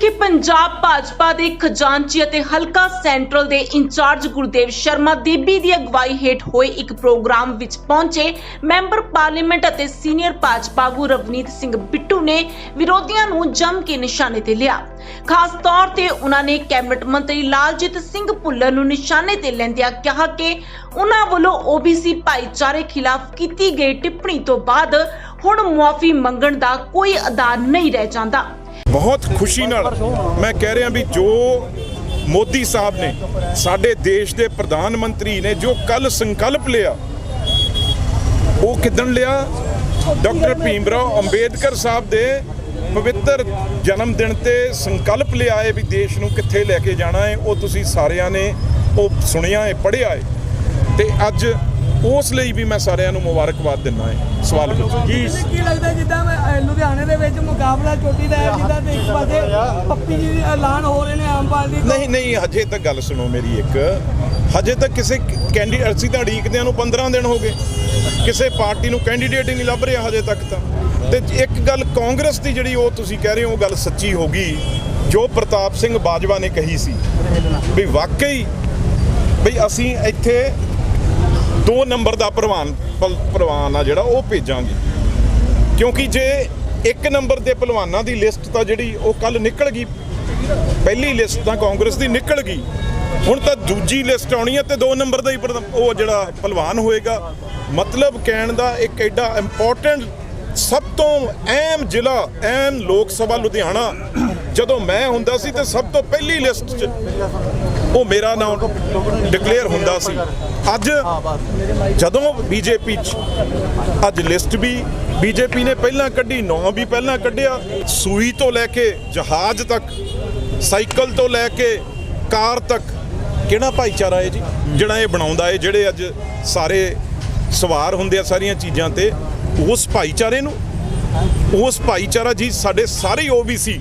ਪੰਜਾਬ ਭਾਜਪਾ ਦੇ ਖਜ਼ਾਨਚੀ ਅਤੇ ਹਲਕਾ ਸੈਂਟਰਲ ਦੇ ਇੰਚਾਰਜ ਗੁਰਦੇਵ ਸ਼ਰਮਾ ਦੇਬੀ ਦੀ ਅਗਵਾਈ ਹੇਠ ਹੋਏ ਇੱਕ ਪ੍ਰੋਗਰਾਮ ਵਿੱਚ ਪਹੁੰਚੇ ਮੈਂਬਰ ਪਾਰਲੀਮੈਂਟ ਅਤੇ ਸੀਨੀਅਰ ਭਾਜਪਾ ਆਗੂ ਰਵਨੀਤ ਸਿੰਘ ਬਿੱਟੂ ਨੇ ਵਿਰੋਧੀਆਂ ਨੂੰ ਜੰਮ ਕੇ ਨਿਸ਼ਾਨੇ ਤੇ ਲਿਆ। ਖਾਸ ਤੌਰ ਤੇ ਉਹਨਾਂ ਨੇ ਕੈਬਨਿਟ ਮੰਤਰੀ ਲਾਲਜੀਤ ਸਿੰਘ ਭੁੱਲਰ ਨੂੰ ਨਿਸ਼ਾਨੇ ਤੇ ਲੈਂਦਿਆਂ ਕਿਹਾ ਕਿ ਉਹਨਾਂ ਵੱਲੋਂ ਓਬੀਸੀ ਭਾਈਚਾਰੇ ਖਿਲਾਫ ਕੀਤੀ ਗਈ ਟਿੱਪਣੀ ਤੋਂ ਬਾਅਦ ਹੁਣ ਮੁਆਫੀ ਮੰਗਣ ਦਾ ਕੋਈ ਅਧਾਰ ਨਹੀਂ ਰਹਿ ਜਾਂਦਾ। ਬਹੁਤ ਖੁਸ਼ੀ ਨਾਲ ਮੈਂ ਕਹਿ ਰਿਹਾ ਵੀ ਜੋ ਮੋਦੀ ਸਾਹਿਬ ਨੇ ਸਾਡੇ ਦੇਸ਼ ਦੇ ਪ੍ਰਧਾਨ ਮੰਤਰੀ ਨੇ ਜੋ ਕੱਲ ਸੰਕਲਪ ਲਿਆ, ਉਹ ਕਿਦਣ ਲਿਆ? ਡਾਕਟਰ ਭੀਮਰਾਓ ਅੰਬੇਦਕਰ ਸਾਹਿਬ ਦੇ ਪਵਿੱਤਰ ਜਨਮ ਦਿਨ ਤੇ ਸੰਕਲਪ ਲਿਆ ਹੈ ਵੀ ਦੇਸ਼ ਨੂੰ ਕਿੱਥੇ ਲੈ ਕੇ ਜਾਣਾ ਹੈ, ਉਹ ਤੁਸੀਂ ਸਾਰਿਆਂ ਨੇ ਉਹ ਸੁਣਿਆ ਹੈ, ਪੜ੍ਹਿਆ ਹੈ। ਤੇ ਅੱਜ ਉਸ ਲਈ ਵੀ ਮੈਂ ਸਾਰਿਆਂ ਨੂੰ ਮੁਬਾਰਕਬਾਦ ਦਿੰਦਾ ਹਾਂ। ਸਵਾਲ ਪੁੱਛੋ। ਜੀ ਕੀ ਲੱਗਦਾ ਜਿੱਦਾਂ ਲੁਧਿਆਣੇ ਦੇ ਵਿੱਚ ਮੁਕਾਬਲਾ ਚੋਟੀ ਦਾ ਹੈ ਜਿੱਦਾਂ ਤੇ ਇੱਕ ਪਾਸੇ ਪੱਪੀ ਜੀ ਦੇ ਐਲਾਨ ਹੋ ਰਹੇ ਨੇ ਆਮ ਪਾਰਟੀ ਨਹੀਂ ਨਹੀਂ ਹਜੇ ਤੱਕ ਗੱਲ ਸੁਣੋ ਮੇਰੀ ਇੱਕ। ਹਜੇ ਤੱਕ ਕਿਸੇ ਕੈਂਡੀਡੇਟ ਅਸੀਂ ਤਾਂ ਉਡੀਕਦਿਆਂ ਨੂੰ 15 ਦਿਨ ਹੋ ਗਏ। ਕਿਸੇ ਪਾਰਟੀ ਨੂੰ ਕੈਂਡੀਡੇਟ ਹੀ ਨਹੀਂ ਲੱਭ ਰਿਹਾ ਹਜੇ ਤੱਕ ਤਾਂ। ਤੇ ਇੱਕ ਗੱਲ ਕਾਂਗਰਸ ਦੀ ਜਿਹੜੀ ਉਹ ਤੁਸੀਂ ਕਹਿ ਰਹੇ ਹੋ ਉਹ ਗੱਲ ਸੱਚੀ ਹੋ ਗਈ ਜੋ ਪ੍ਰਤਾਪ ਸਿੰਘ ਬਾਜਵਾ ਨੇ ਕਹੀ ਸੀ। ਵੀ ਵਾਕਈ ਵੀ ਅਸੀਂ ਇੱਥੇ ਦੋ ਨੰਬਰ ਦਾ ਪ੍ਰਵਾਨ ਪਲ- ਪ੍ਰਵਾਨ ਆ ਜਿਹੜਾ, ਉਹ ਭੇਜਾਂਗੇ। ਕਿਉਂਕਿ ਜੇ ਇੱਕ ਨੰਬਰ ਦੇ ਪਹਿਲਵਾਨਾਂ ਦੀ ਲਿਸਟ ਤਾਂ ਜਿਹੜੀ, ਉਹ ਕੱਲ ਨਿਕਲ ਗਈ। ਪਹਿਲੀ ਲਿਸਟ ਤਾਂ ਕਾਂਗਰਸ ਦੀ ਨਿਕਲ ਗਈ। ਹੁਣ ਤਾਂ ਦੂਜੀ ਲਿਸਟ ਆਉਣੀ ਹੈ ਤੇ ਦੋ ਨੰਬਰ ਦਾ ਹੀ ਪ੍ਰਧ- ਉਹ ਜਿਹੜਾ ਪਹਿਲਵਾਨ ਹੋਏਗਾ। ਮਤਲਬ ਕਹਿਣ ਦਾ ਇੱਕ ਐਡਾ ਇੰਪੋਰਟੈਂਟ ਸਭ ਤੋਂ ਅਹਿਮ ਜ਼ਿਲ੍ਹਾ, ਅਹਿਮ ਲੋਕ ਸਭਾ ਲੁਧਿਆਣਾ। ਜਦੋਂ ਮੈਂ ਹੁੰਦਾ ਸੀ ਤੇ ਸਭ ਤੋਂ ਪਹਿਲੀ ਲਿਸਟ 'ਚ ਉਹ ਮੇਰਾ ਨਾਮ ਡਿਕਲੇਅਰ ਹੁੰਦਾ ਸੀ। ਅੱਜ ਜਦੋਂ ਬੀਜੇਪੀ ਚ ਅੱਜ ਲਿਸਟ ਵੀ ਬੀਜੇਪੀ ਨੇ ਪਹਿਲਾਂ ਕੱਢੀ, ਨੌ ਵੀ ਪਹਿਲਾਂ ਕੱਢਿਆ, ਸੂਈ ਤੋਂ ਲੈ ਕੇ ਜਹਾਜ਼ ਤੱਕ, ਸਾਈਕਲ ਤੋਂ ਲੈ ਕੇ ਕਾਰ ਤੱਕ, ਕਿਹੜਾ ਭਾਈਚਾਰਾ ਹੈ ਜੀ? ਜਿਹੜਾ ਇਹ ਬਣਾਉਂਦਾ ਹੈ ਜਿਹੜੇ ਅੱਜ ਸਾਰੇ ਸਵਾਰ ਹੁੰਦੇ ਆ ਸਾਰੀਆਂ ਚੀਜ਼ਾਂ ਤੇ, ਉਸ ਭਾਈਚਾਰੇ ਨੂੰ, ਉਸ ਭਾਈਚਾਰਾ ਜੀ, ਸਾਡੇ ਸਾਰੇ ਓਬੀਸੀ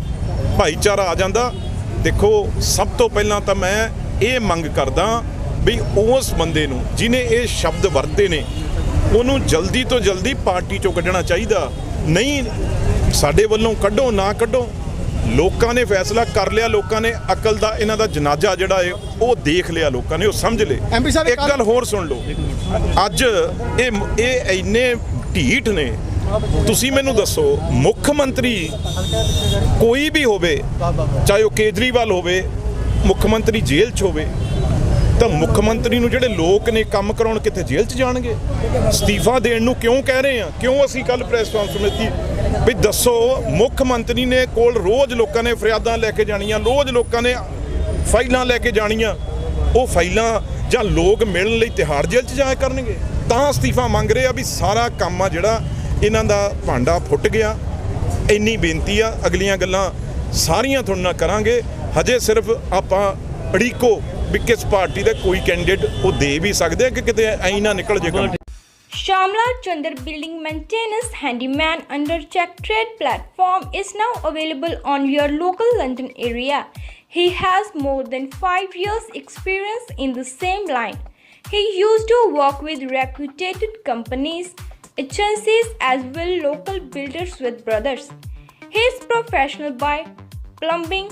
ਭਾਈਚਾਰਾ ਆ ਜਾਂਦਾ। ਦੇਖੋ, ਸਭ ਤੋਂ ਪਹਿਲਾਂ ਤਾਂ ਮੈਂ ਇਹ ਮੰਗ ਕਰਦਾ ਵੀ ਉਸ ਬੰਦੇ ਨੂੰ ਜਿਨੇ ਇਹ ਸ਼ਬਦ ਵਰਤੇ ਨੇ ਉਹਨੂੰ ਜਲਦੀ ਤੋਂ ਜਲਦੀ ਪਾਰਟੀ ਚੋਂ ਕੱਢਣਾ ਚਾਹੀਦਾ। ਨਹੀਂ ਸਾਡੇ ਵੱਲੋਂ ਕੱਢੋ ਨਾ ਕੱਢੋ। ਲੋਕਾਂ ਨੇ ਫੈਸਲਾ ਕਰ ਲਿਆ ਲੋਕਾਂ ਨੇ ਅਕਲ ਦਾ ਇਹਨਾਂ ਦਾ ਜਨਾਜ਼ਾ ਜਿਹੜਾ ਹੈ ਉਹ ਦੇਖ ਲਿਆ ਲੋਕਾਂ ਨੇ ਉਹ ਸਮਝ ਲਏ। ਇੱਕ ਗੱਲ ਹੋਰ ਸੁਣ ਲਓ। ਅੱਜ ਇਹ ਇਹ ਇੰਨੇ ਢੀਠ ਨੇ। ਤੁਸੀਂ ਮੈਨੂੰ ਦੱਸੋ ਮੁੱਖ ਮੰਤਰੀ ਕੋਈ ਵੀ ਹੋਵੇ ਚਾਹੇ ਉਹ ਕੇਜਰੀਵਾਲ ਹੋਵੇ ਮੁੱਖ ਮੰਤਰੀ ਜੇਲ੍ਹ 'ਚ ਹੋਵੇ, ਤਾਂ ਮੁੱਖ ਮੰਤਰੀ ਨੂੰ ਜਿਹੜੇ ਲੋਕ ਨੇ ਕੰਮ ਕਰਾਉਣ ਕਿੱਥੇ ਜੇਲ੍ਹ 'ਚ ਜਾਣਗੇ? ਅਸਤੀਫਾ ਦੇਣ ਨੂੰ ਕਿਉਂ ਕਹਿ ਰਹੇ ਆ ਕਿਉਂ ਅਸੀਂ ਕੱਲ ਪ੍ਰੈਸ ਕਾਨਫਰੰਸ ਕੀਤੀ ਵੀ ਦੱਸੋ, ਮੁੱਖ ਮੰਤਰੀ ਨੇ ਕੋਲ ਰੋਜ਼ ਲੋਕਾਂ ਨੇ ਫਰਿਆਦਾਂ ਲੈ ਕੇ ਜਾਣੀਆਂ, ਰੋਜ਼ ਲੋਕਾਂ ਨੇ ਫਾਈਲਾਂ ਲੈ ਕੇ ਜਾਣੀਆਂ। ਉਹ ਫਾਈਲਾਂ ਜਾਂ ਲੋਕ ਮਿਲਣ ਲਈ ਤਿਹਾੜ ਜੇਲ੍ਹ 'ਚ ਜਾਇਆ ਕਰਨਗੇ? ਤਾਂ ਅਸਤੀਫਾ ਮੰਗ ਰਹੇ ਆ ਵੀ ਸਾਰਾ ਕੰਮ ਆ ਜਿਹੜਾ ਇਹਨਾਂ ਦਾ ਭਾਂਡਾ ਫੁੱਟ ਗਿਆ। ਇੰਨੀ ਬੇਨਤੀ ਆ, ਅਗਲੀਆਂ ਗੱਲਾਂ ਸਾਰੀਆਂ ਤੁਹਾਡੇ ਨਾਲ ਕਰਾਂਗੇ। ਹਜੇ ਸਿਰਫ ਆਪਾਂ ਅੜੀਕੋ ਵੀ ਕਿਸ ਪਾਰਟੀ ਦਾ ਕੋਈ ਕੈਂਡੀਡੇਟ ਉਹ ਦੇ ਵੀ ਸਕਦੇ ਆ ਕਿ ਕਿਤੇ ਐਂ ਨਾ ਨਿਕਲ ਜੇ ਕੰਮ Shamla Chandar Building Maintenance Handyman under Check Trade platform is now available on your local London area. He has more than 5 years experience in the same line. He used to work with reputed companies, agencies as well local builders with brothers. He is professional by plumbing,